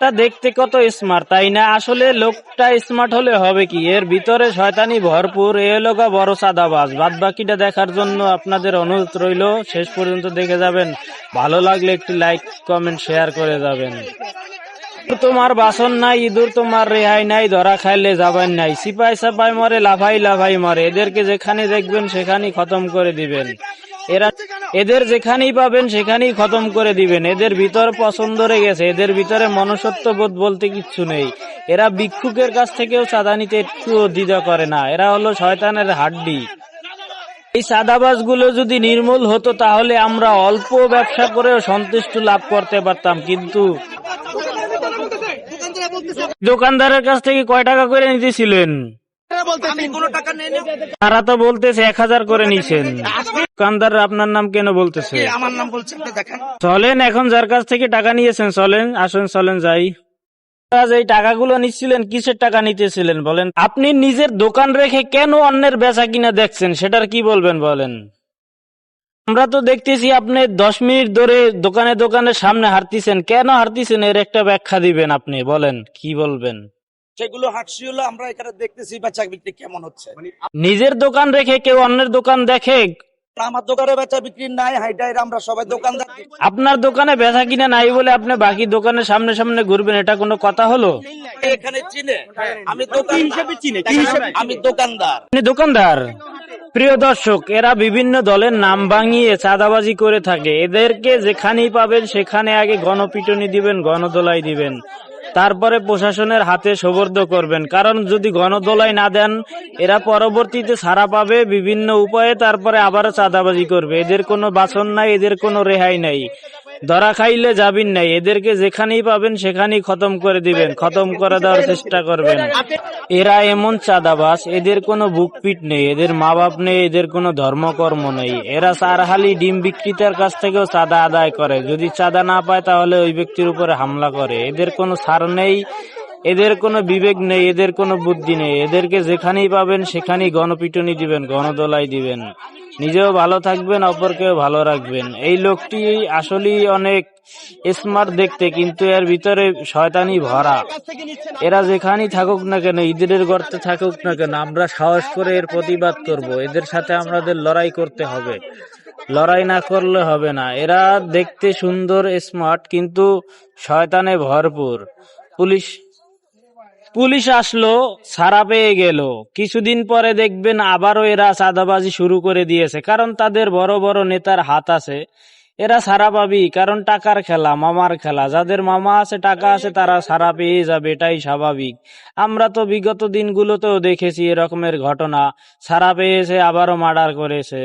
তা দেখতে কত স্মার্ট তাই না? আসলে লোকটা স্মার্ট হলে হবে কি? এর ভিতরে শয়তানি ভরপুর, এ গা বড় সাদাবাজ বাদ বাকিটা দেখার জন্য আপনাদের অনুরোধ রইল, শেষ পর্যন্ত দেখে যাবেন। ভালো লাগলে একটি লাইক কমেন্ট শেয়ার করে যাবেন। তোমার বাসন নাই, ইঁদুর তোমার রেহাই নাই, ধরা খাইলে যাবেন নাই। সিপাই সাপাই মরে, লাফাই লাফাই মরে। এদেরকে যেখানে দেখবেন, সেখানেই খতম করে দিবেন। এরা এদের যেখানেই পাবেন সেখানেই খতম করে দিবেন। এদের ভিতর পছন্দ গেছে এদের ভিতরে মনুষ্যত্ব বোধ বলতে কিচ্ছু নেই। এরা ভিক্ষুকের কাছ থেকেও চাঁদা নিতে একটুও দ্বিধা করে না। এরা হলো শয়তানের হাড্ডি। এই চাঁদাবাজগুলো যদি নির্মূল হতো তাহলে আমরা অল্প ব্যবসা করেও সন্তুষ্ট লাভ করতে পারতাম কিন্তু দোকানদারের কাছ থেকে কয় টাকা করে নিতেছিলেন। তারা তো বলতেছে এক হাজার করে নিছেন। দোকানদার আপনার নাম কেন বলতেছে? আমার নাম বলছেন দেখেন। চলেন এখন যার কাছ থেকে টাকা নিয়েছেন চলেন আসেন চলেন যাই। এই টাকাগুলো নিচ্ছিলেন কিসের টাকা নিতেছিলেন বলেন? আপনি নিজের দোকান রেখে কেন অন্যের বেচা কিনা দেখছেন সেটার কি বলবেন বলেন? আমরা তো দেখতেছি আপনি দশ মিনিট ধরে দোকানে দোকানে সামনে হারতিছেন কেন হারতিছেন এর একটা ব্যাখ্যা দিবেন আপনি বলেন কি বলবেন? সেগুলো হাটসি হলো আমরা এখানে দেখতেছি বেচা বিক্রি কেমন হচ্ছে। নিজের দোকান রেখে কেউ অন্যের দোকান দেখে আমার দোকানে বেচা বিক্রি নাই হাইটাই আমরা সবাই দোকানদার। আপনার দোকানে বেচা কিনা নাই বলে আপনি বাকি দোকানের সামনে সামনে ঘুরবেন এটা কোনো কথা হলো? এখানে চিনে। আমি দোকান হিসেবে চিনে? আমি দোকানদার। আপনি দোকানদার? প্রিয় দর্শক এরা বিভিন্ন দলের নাম ভাঙিয়ে চাঁদাবাজি করে থাকে। এদেরকে যেখানেই পাবেন সেখানে আগে গণপিটনি দিবেন গণদোলাই দিবেন। তারপরে প্রশাসনের হাতে সবর্দ করবেন। কারণ যদি গণদোলাই না দেন, এরা পরবর্তীতে ছাড়া পাবে বিভিন্ন উপায়ে, তারপরে আবারও চাঁদাবাজি করবে। এদের কোনো বাসন নাই, এদের কোনো রেহাই নাই। ধরা খাইলে যাবিন নাই। এদেরকে যেখানেই পাবেন সেখানেই খতম করে দিবেন। খতম করে দেওয়ার চেষ্টা করবেন। এরা এমন চাঁদাবাস, এদের কোনো বুকপিট নেই, এদের মা বাপ নেই, এদের কোনো ধর্মকর্ম নেই। এরা চারহালি ডিম বিক্রেতার কাছ থেকেও চাঁদা আদায় করে। যদি চাঁদা না পায় তাহলে ওই ব্যক্তির উপরে হামলা করে। এদের কোনো ছাড় নেই, এদের কোনো বিবেক নেই, এদের কোনো বুদ্ধি নেই। এদেরকে যেখানেই পাবেন সেখানেই গণপিটনি দিবেন, গণদোলাই দিবেন। নিজেও ভালো থাকবেন, অপরকেও ভালো রাখবেন। এই লোকটি আসলেই অনেক স্মার্ট দেখতে, কিন্তু এর ভিতরে শয়তানি ভরা। এরা যেখানেই থাকুক না কেন, ইঁদুরের গর্তে থাকুক না কেন, আমরা সাহস করে এর প্রতিবাদ করব। এদের সাথে আমাদের লড়াই করতে হবে। লড়াই না করলে হবে না। এরা দেখতে সুন্দর স্মার্ট কিন্তু শয়তানে ভরপুর। পুলিশ পুলিশ আসলো ছাড়া পেয়ে গেল। কিছুদিন পরে দেখবেন আবারও এরা চাঁদাবাজি শুরু করে দিয়েছে, কারণ তাদের বড় বড় নেতার হাত আছে। এরা সারা পাবি, কারণ টাকার খেলা, মামার খেলা। যাদের মামা আছে, টাকা আছে, তারা সারা পেয়ে যাবে, এটাই স্বাভাবিক। আমরা তো বিগত দিনগুলোতেও দেখেছি এরকমের ঘটনা। সারা পেয়েছে, আবারও মার্ডার করেছে।